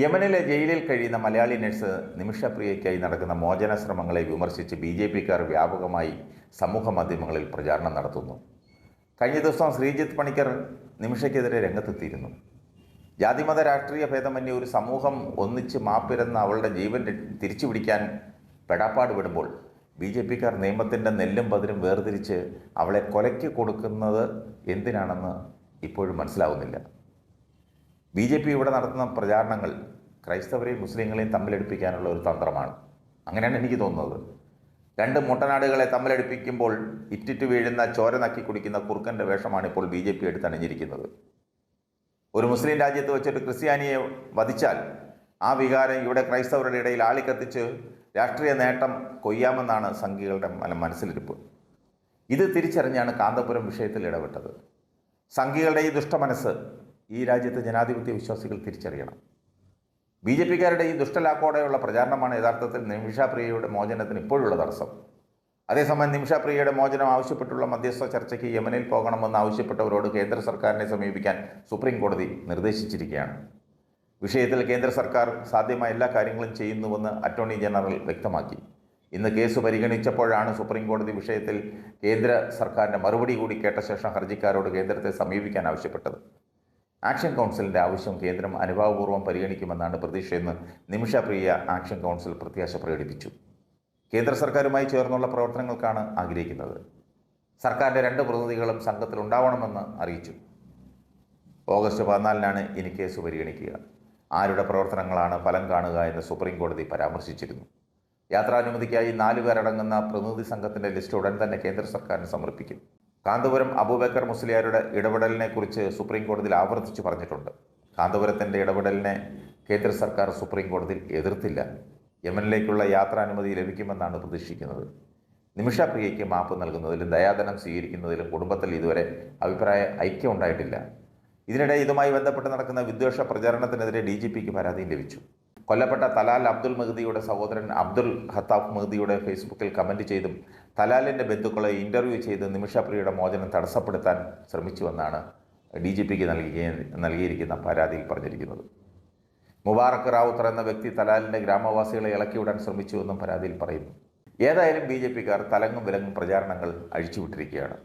യമനിലെ ജയിലിൽ കഴിയുന്ന മലയാളി നഴ്സ് നിമിഷപ്രിയയ്ക്കായി നടക്കുന്ന മോചന ശ്രമങ്ങളെ വിമർശിച്ച് ബി ജെ പിക്കാർ വ്യാപകമായി സമൂഹ മാധ്യമങ്ങളിൽ പ്രചാരണം നടത്തുന്നു. കഴിഞ്ഞ ദിവസം ശ്രീജിത്ത് പണിക്കർ നിമിഷയ്ക്കെതിരെ രംഗത്തെത്തിയിരുന്നു. ജാതിമത രാഷ്ട്രീയ ഭേദമന്യേ ഒരു സമൂഹം ഒന്നിച്ച് മാപ്പിരുന്ന അവളുടെ ജീവൻ തിരിച്ചു പിടിക്കാൻ പെടാപ്പാട് വിടുമ്പോൾ ബി ജെ പിക്കാർ നിയമത്തിന്റെ നെല്ലും പതിരും വേർതിരിച്ച് അവളെ കൊലയ്ക്ക് കൊടുക്കുന്നത് എന്തിനാണെന്ന് ഇപ്പോഴും മനസ്സിലാവുന്നില്ല. ബി ജെ പി ഇവിടെ നടത്തുന്ന പ്രചാരണങ്ങൾ ക്രൈസ്തവരെയും മുസ്ലിങ്ങളെയും തമ്മിലടുപ്പിക്കാനുള്ള ഒരു തന്ത്രമാണ്. അങ്ങനെയാണ് എനിക്ക് തോന്നുന്നത്. രണ്ട് മുട്ടനാടുകളെ തമ്മിലടുപ്പിക്കുമ്പോൾ ഇറ്റിറ്റ് വീഴുന്ന ചോര നക്കി കുടിക്കുന്ന കുറുക്കന്റെ വേഷമാണ് ഇപ്പോൾ ബി ജെ പി എടുത്തണിഞ്ഞിരിക്കുന്നത് ഒരു മുസ്ലിം രാജ്യത്ത് വെച്ചൊരു ക്രിസ്ത്യാനിയെ വധിച്ചാൽ ആ വികാരം ഇവിടെ ക്രൈസ്തവരുടെ ഇടയിൽ ആളിക്കത്തിച്ച് രാഷ്ട്രീയ നേട്ടം കൊയ്യാമെന്നാണ് സംഘികളുടെ മന- മനസ്സിലിരിപ്പ്. ഇത് തിരിച്ചറിഞ്ഞാണ് കാന്തപുരം വിഷയത്തിൽ ഇടപെട്ടത്. സംഘികളുടെ ഈ ദുഷ്ടമനസ്സ് ഈ രാജ്യത്തെ ജനാധിപത്യ വിശ്വാസികൾ തിരിച്ചറിയണം. ബി ജെ പിക്കാരുടെ ഈ ദുഷ്ടലാക്കോടെയുള്ള പ്രചാരണമാണ് യഥാർത്ഥത്തിൽ നിമിഷപ്രിയയുടെ മോചനത്തിന് ഇപ്പോഴുള്ള തടസ്സം. അതേസമയം നിമിഷാപ്രിയയുടെ മോചനം ആവശ്യപ്പെട്ടുള്ള മധ്യസ്ഥ ചർച്ചയ്ക്ക് യമനിൽ പോകണമെന്ന് ആവശ്യപ്പെട്ടവരോട് കേന്ദ്ര സർക്കാരിനെ സമീപിക്കാൻ സുപ്രീം കോടതി നിർദ്ദേശിച്ചിരിക്കുകയാണ്. വിഷയത്തിൽ കേന്ദ്ര സർക്കാർ സാധ്യമായ എല്ലാ കാര്യങ്ങളും ചെയ്യുന്നുവെന്ന് അറ്റോർണി ജനറൽ വ്യക്തമാക്കി. ഇന്ന് കേസ് പരിഗണിച്ചപ്പോഴാണ് സുപ്രീം കോടതി വിഷയത്തിൽ കേന്ദ്ര സർക്കാരിന്റെ മറുപടി കൂടി കേട്ട ശേഷം ഹർജിക്കാരോട് കേന്ദ്രത്തെ സമീപിക്കാൻ ആവശ്യപ്പെട്ടത്. ആക്ഷൻ കൗൺസിലിന്റെ ആവശ്യം കേന്ദ്രം അനുഭാവപൂർവം പരിഗണിക്കുമെന്നാണ് പ്രതീക്ഷയെന്ന് നിമിഷപ്രിയ ആക്ഷൻ കൗൺസിൽ പ്രത്യാശ പ്രകടിപ്പിച്ചു. കേന്ദ്ര സർക്കാരുമായി ചേർന്നുള്ള പ്രവർത്തനങ്ങൾക്കാണ് ആഗ്രഹിക്കുന്നത്. സർക്കാരിന്റെ രണ്ട് പ്രതിനിധികളും സംഘത്തിൽ ഉണ്ടാവണമെന്ന് അറിയിച്ചു. ഓഗസ്റ്റ് പതിനാലിനാണ് ഇനി കേസ് പരിഗണിക്കുക. ആരുടെ പ്രവർത്തനങ്ങളാണ് ഫലം കാണുക എന്ന് സുപ്രീം കോടതി പരാമർശിച്ചിരുന്നു. യാത്രാനുമതിക്കായി നാലുപേരടങ്ങുന്ന പ്രതിനിധി സംഘത്തിന്റെ ലിസ്റ്റ് ഉടൻ തന്നെ കേന്ദ്ര സർക്കാരിന് സമർപ്പിക്കും. കാന്തപുരം അബൂബക്കർ മുസ്ലിയാരുടെ ഇടപെടലിനെ കുറിച്ച് സുപ്രീം കോടതിയിൽ ആവർത്തിച്ചു പറഞ്ഞിട്ടുണ്ട്. കാന്തപുരത്തിന്റെ ഇടപെടലിനെ കേന്ദ്ര സർക്കാർ സുപ്രീം കോടതിയിൽ എതിർത്തില്ല. യമനിലേക്കുള്ള യാത്രാനുമതി ലഭിക്കുമെന്നാണ് പ്രതീക്ഷിക്കുന്നത്. നിമിഷപ്രിയയ്ക്ക് മാപ്പ് നൽകുന്നതിലും ദയാദനം സ്വീകരിക്കുന്നതിലും കുടുംബത്തിൽ ഇതുവരെ അഭിപ്രായ ഐക്യം ഉണ്ടായിട്ടില്ല. ഇതിനിടെ ഇതുമായി ബന്ധപ്പെട്ട് നടക്കുന്ന വിദ്വേഷ പ്രചാരണത്തിനെതിരെ ഡി ജി പിക്ക് പരാതിയും ലഭിച്ചു. കൊല്ലപ്പെട്ട തലാൽ അബ്ദുൽ മഹ്ദിയുടെ സഹോദരൻ അബ്ദുൽ ഹത്താഫ് മഹ്ദിയുടെ ഫേസ്ബുക്കിൽ കമന്റ് ചെയ്തും തലാലിന്റെ ബന്ധുക്കളെ ഇന്റർവ്യൂ ചെയ്ത് നിമിഷപ്രിയയുടെ മോചനം തടസ്സപ്പെടുത്താൻ ശ്രമിച്ചുവെന്നാണ് ഡി ജി പിക്ക് നൽകിയ നൽകിയിരിക്കുന്ന പരാതിയിൽ പറഞ്ഞിരിക്കുന്നത്. മുബാറക് റാവുത്തർ എന്ന വ്യക്തി തലാലിന്റെ ഗ്രാമവാസികളെ ഇളക്കിവിടാൻ ശ്രമിച്ചുവെന്നും പരാതിയിൽ പറയുന്നു. ഏതായാലും ബി ജെ പിക്കാർ തലങ്ങും വിലങ്ങും പ്രചാരണങ്ങൾ അഴിച്ചുവിട്ടിരിക്കുകയാണ്.